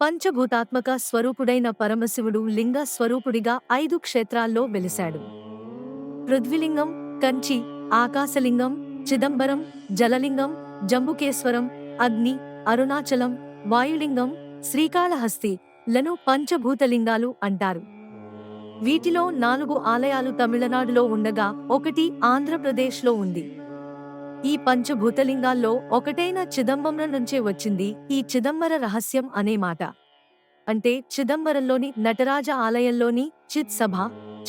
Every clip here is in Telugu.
పంచభూతాత్మక స్వరూపుడైన పరమశివుడు లింగ స్వరూపుడిగా ఐదు క్షేత్రాల్లో వెలిశాడు. పృథ్విలింగం కంచి ఆకాశలింగం చిదంబరం జలలింగం జంబుకేశ్వరం అగ్ని అరుణాచలం వాయులింగం శ్రీకాళహస్తి లను పంచభూతలింగాలు అంటారు. వీటిలో నాలుగు ఆలయాలు తమిళనాడులో ఉండగా ఒకటి ఆంధ్రప్రదేశ్లో ఉంది. ఈ పంచభూతలింగాల్లో ఒకటైన చిదంబరం నుంచే వచ్చింది ఈ చిదంబర రహస్యం అనే మాట. అంటే చిదంబరంలోని నటరాజ ఆలయంలోని చిత్ సభ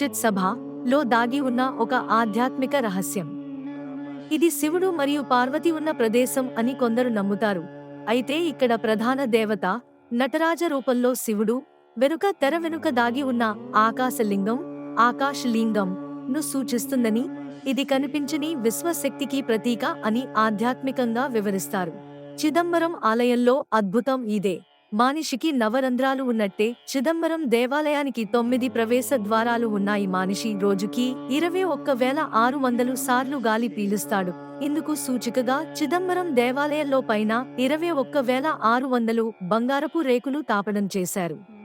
చిత్ సభ లో దాగి ఉన్న ఒక ఆధ్యాత్మిక రహస్యం. ఇది శివుడు మరియు పార్వతి ఉన్న ప్రదేశం అని కొందరు నమ్ముతారు. అయితే ఇక్కడ ప్రధాన దేవత నటరాజ రూపంలో శివుడు వెనుక తెర వెనుక దాగి ఉన్న ఆకాశలింగం ఆకాశలింగం ను సూచిస్తుందని ఇది కనిపించని విశ్వశక్తికి ప్రతీక అని ఆధ్యాత్మికంగా వివరిస్తారు. చిదంబరం ఆలయంలో అద్భుతం ఇదే. మానిషికి నవరంధ్రాలు ఉన్నట్టే చిదంబరం దేవాలయానికి తొమ్మిది ప్రవేశ ద్వారాలు ఉన్నాయి. మానిషి రోజుకి ఇరవై ఒక్క వేల ఆరు వందలు సార్లు గాలి పీలుస్తాడు. ఇందుకు సూచికగా చిదంబరం దేవాలయంలో పైన ఇరవై ఒక్క వేల ఆరు వందలు బంగారపు రేకులు తాపడం చేశారు.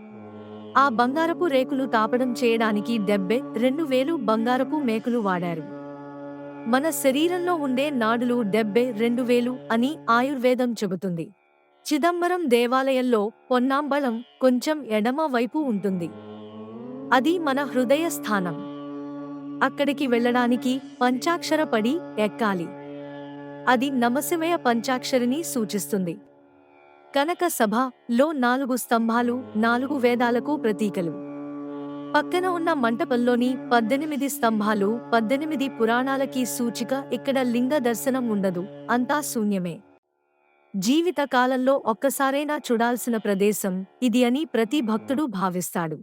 ఆ బంగారపు రేకులు తాపడం చేయడానికి డెబ్బై రెండు వేలు బంగారపు మేకులు వాడారు. మన శరీరంలో ఉండే నాడులు డెబ్బై రెండు వేలు అని ఆయుర్వేదం చెబుతుంది. చిదంబరం దేవాలయంలో పొన్నాంబళం కొంచెం ఎడమ వైపు ఉంటుంది. అది మన హృదయ స్థానం. అక్కడికి వెళ్ళడానికి పంచాక్షర పడి ఎక్కాలి. అది నమశివయ పంచాక్షరిని సూచిస్తుంది. కనక సభ లో నాలుగు స్తంభాలు నాలుగు వేదాలకు ప్రతీకలు. పక్కన ఉన్న మంటపంలోని పద్దెనిమిది స్తంభాలు పద్దెనిమిది పురాణాలకి సూచిక ఇక్కడ లింగ దర్శనం ఉండదు అంతా శూన్యమే. జీవిత కాలంలో ఒక్కసారైనా చూడాల్సిన ప్రదేశం ఇది అని ప్రతి భక్తుడు భావిస్తాడు.